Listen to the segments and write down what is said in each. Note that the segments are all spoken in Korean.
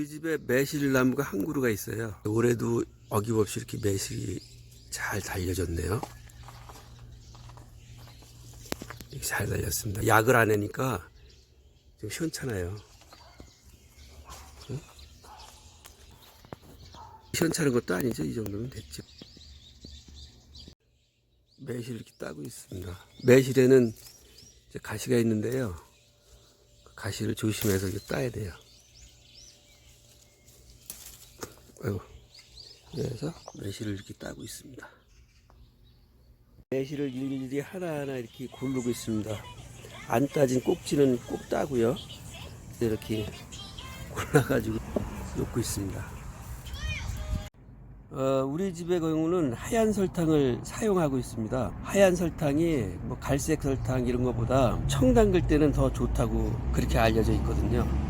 우리 집에 매실 나무가 한 그루가 있어요. 올해도 어김없이 이렇게 매실이 잘 달려졌네요. 잘 달렸습니다. 약을 안 하니까 좀 시원찮아요. 응? 시원찮은 것도 아니죠. 이 정도면 됐죠. 매실 이렇게 따고 있습니다. 매실에는 가시가 있는데요. 그 가시를 조심해서 따야 돼요. 아이고. 그래서 매실을 이렇게 따고 있습니다. 매실을 일일이 하나하나 이렇게 고르고 있습니다. 안 따진 꼭지는 꼭 따고요. 이렇게 골라가지고 놓고 있습니다. 어, 우리 집의 경우는 하얀 설탕을 사용하고 있습니다. 하얀 설탕이 뭐 갈색 설탕 이런 것보다 청 담글 때는 더 좋다고 그렇게 알려져 있거든요.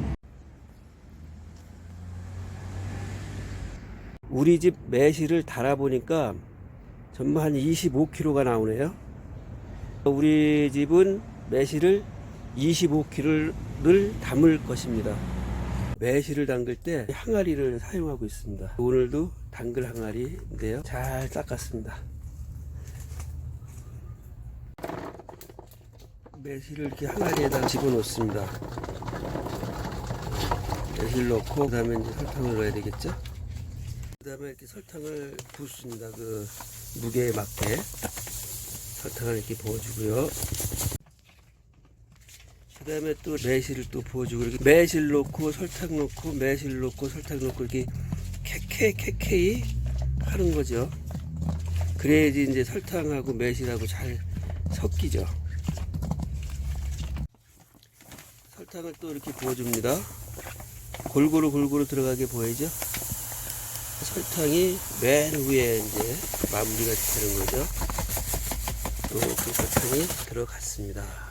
우리 집 매실을 달아보니까 전부 한 25kg가 나오네요. 우리 집은 매실을 25kg를 담을 것입니다. 매실을 담글 때 항아리를 사용하고 있습니다. 오늘도 담글 항아리인데요. 잘 닦았습니다. 매실을 이렇게 항아리에다 집어넣습니다. 매실 넣고 그다음에 이제 설탕을 넣어야 되겠죠? 그다음에 이렇게 설탕을 붓습니다. 그 무게에 맞게 설탕을 이렇게 부어주고요. 그다음에 또 매실을 또 부어주고 이렇게 매실 넣고 설탕 넣고 매실 넣고 설탕 넣고 이렇게 캐캐 캐캐이 하는 거죠. 그래야지 이제 설탕하고 매실하고 잘 섞이죠. 설탕을 또 이렇게 부어줍니다. 골고루 골고루 들어가게 보이죠? 설탕이 맨 위에 이제 마무리가 되는 거죠. 또그 설탕이 들어갔습니다.